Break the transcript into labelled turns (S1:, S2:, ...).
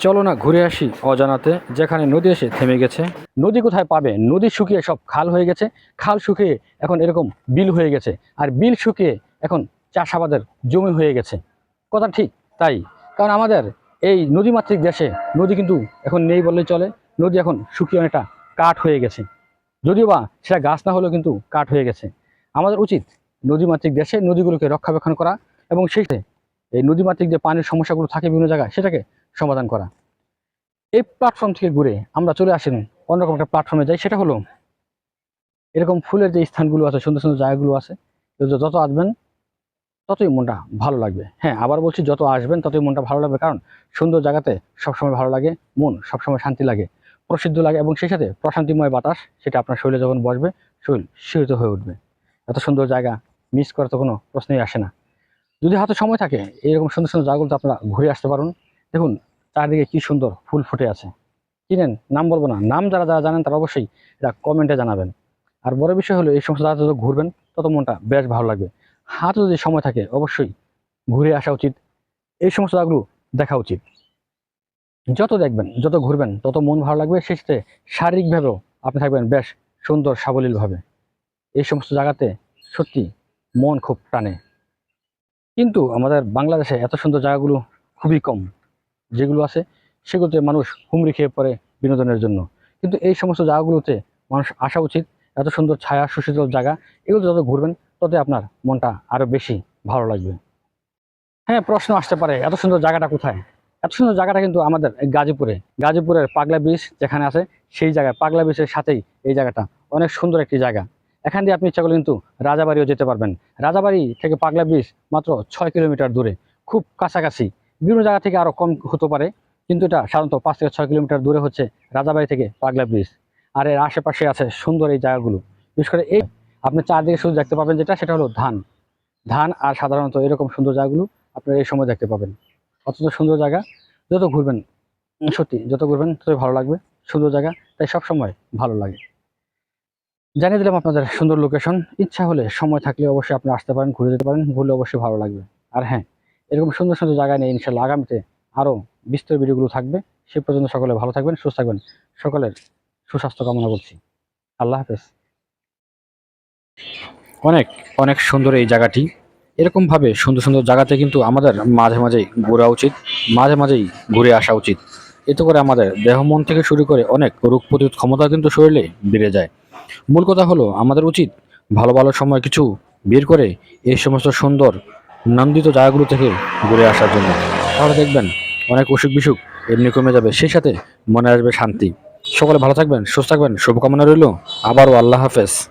S1: চলো না ঘুরে আসি অজানাতে, যেখানে নদী এসে থেমে গেছে। নদী কোথায় পাবে? নদী শুকিয়ে সব খাল হয়ে গেছে। খাল শুকিয়ে এখন এরকম বিল হয়ে গেছে। আর বিল শুকিয়ে এখন চাষাবাদের জমি হয়ে গেছে। কথা ঠিক তাই। কারণ আমাদের এই নদীমাতৃক দেশে নদী কিন্তু এখন নেই বললেই চলে। নদী এখন শুকিয়ে অনেকটা কাঠ হয়ে গেছে। যদিও বা সেটা গাছ না হলেও কিন্তু কাঠ হয়ে গেছে। আমাদের উচিত নদীমাতৃক দেশে নদীগুলোকে রক্ষাবেক্ষণ করা এবং সেই এই নদীমাতৃক যে পানির সমস্যাগুলো থাকে বিভিন্ন জায়গায়, সেটাকে সমাধান করা। এই প্ল্যাটফর্ম থেকে ঘুরে আমরা চলে আসেন, অন্যরকম একটা প্ল্যাটফর্মে যাই, সেটা হলো এরকম ফুলের যে স্থানগুলো আছে, সুন্দর সুন্দর জায়গাগুলো আছে যত আসবেন, ততই মনটা ভালো লাগবে। হ্যাঁ আবার বলছি যত আসবেন, ততই মনটা ভালো লাগবে, কারণ সুন্দর জায়গাতে সবসময় ভালো লাগে, মন সবসময় শান্তি লাগে, প্রসিদ্ধ লাগে, এবং সেই সাথে প্রশান্তিময় বাতাস, সেটা আপনার শরীরে যখন বসবে, শরীর শিহরিত হয়ে উঠবে। এত সুন্দর জায়গা মিস করার তো কোনো প্রশ্নই আসে না। যদি হাতে সময় থাকে, এরকম সুন্দর সুন্দর জায়গাগুলোতে আপনারা ঘুরে আসতে পারুন। দেখুন, চারদিকে কি সুন্দর ফুল ফুটে আছে। চিনেন নাম বলব না। নাম যারা যারা জানেন তারা অবশ্যই এটা কমেন্টে জানাবেন। আর বড় বিষয় হলো, এই সমস্ত যত ঘুরবেন, তত মনটা বেশ ভালো লাগবে। হাতে যদি সময় থাকে, অবশ্যই ঘুরে আসা উচিত। এই সমস্ত জায়গাগুলো দেখা উচিত। যত দেখবেন, যত ঘুরবেন, তত মন ভালো লাগবে। সাথে শারীরিকভাবেও আপনি থাকবেন বেশ সুন্দর, সাবলীলভাবে। এই সমস্ত জায়গাতে সত্যি মন খুব টানে। কিন্তু আমাদের বাংলাদেশে এত সুন্দর জায়গাগুলো খুবই কম। যেগুলো আছে, সেগুলোতে মানুষ হুমড়ি খেয়ে পড়ে বিনোদনের জন্য। কিন্তু এই সমস্ত জায়গাগুলোতে মানুষ আসা উচিত। এত সুন্দর ছায়া, সুশীতল জায়গা এগুলো যত ঘুরবেন তত আপনার মনটা আরও বেশি ভালো লাগবে। হ্যাঁ প্রশ্ন আসতে পারে, এত সুন্দর জায়গাটা কোথায়? এত সুন্দর জায়গাটা কিন্তু আমাদের গাজীপুরে। গাজীপুরের পাগলা ব্রিজ যেখানে আছে, সেই জায়গায়, পাগলা ব্রিজের সাথেই এই জায়গাটা। অনেক সুন্দর একটি জায়গা। এখান দিয়ে আপনি ইচ্ছা করলে কিন্তু রাজাবাড়িও যেতে পারবেন। রাজাবাড়ি থেকে পাগলা ব্রিজ মাত্র ছয় কিলোমিটার দূরে, খুব কাছাকাছি। বিভিন্ন জায়গা থেকে আরও কম হতে পারে, কিন্তু এটা সাধারণত পাঁচ থেকে ছয় কিলোমিটার দূরে হচ্ছে রাজাবাড়ি থেকে পাগলা ব্রিজ। আর এর আশেপাশে আছে সুন্দর এই জায়গাগুলো। বিশেষ করে এই আপনি চারদিকে শুধু দেখতে পাবেন যেটা, সেটা হলো ধান। ধান আর সাধারণত এরকম সুন্দর জায়গাগুলো আপনারা এই সময় দেখতে পাবেন। অত্যন্ত সুন্দর জায়গা। যত ঘুরবেন, সত্যি যত ঘুরবেন, ততই ভালো লাগবে। সুন্দর জায়গা, তাই সব সময় ভালো লাগে। জানিয়ে দিলাম আপনাদের সুন্দর লোকেশন ইচ্ছা হলে সময় থাকলে অবশ্যই আপনি আসতে পারেন, ঘুরে যেতে পারেন, ঘুরলে অবশ্যই ভালো লাগবে। আর হ্যাঁ এরকম সুন্দর সুন্দর জায়গা নিয়ে ইনশাল্লাহ আগামীতে আরও বিস্তর ভিডিওগুলো থাকবে। সে পর্যন্ত সকলে ভালো থাকবেন, সুস্থ থাকবেন। সকলের সুস্বাস্থ্য কামনা করছি। আল্লাহ হাফেজ। অনেক অনেক সুন্দর এই জায়গাটি। এরকমভাবে সুন্দর সুন্দর জায়গাতে কিন্তু আমাদের মাঝে মাঝেই ঘোরা উচিত, মাঝে মাঝেই ঘুরে আসা উচিত। এতে করে আমাদের দেহ মন থেকে শুরু করে অনেক রোগ প্রতিরোধ ক্ষমতা কিন্তু শরীরে বেড়ে যায়। মূল কথা হলো, আমাদের উচিত ভালো ভালো সময় কিছু বের করে এই সমস্ত সুন্দর নন্দিত জায়গাগুলো থেকে ঘুরে আসার জন্য। তাহলে দেখবেন, অনেক অসুখ বিসুখ এমনি কমে যাবে। সেই সাথে মনে আসবে শান্তি। সকলে ভালো থাকবেন, সুস্থ থাকবেন। শুভকামনা রইল। আবারও আল্লাহ হাফেজ।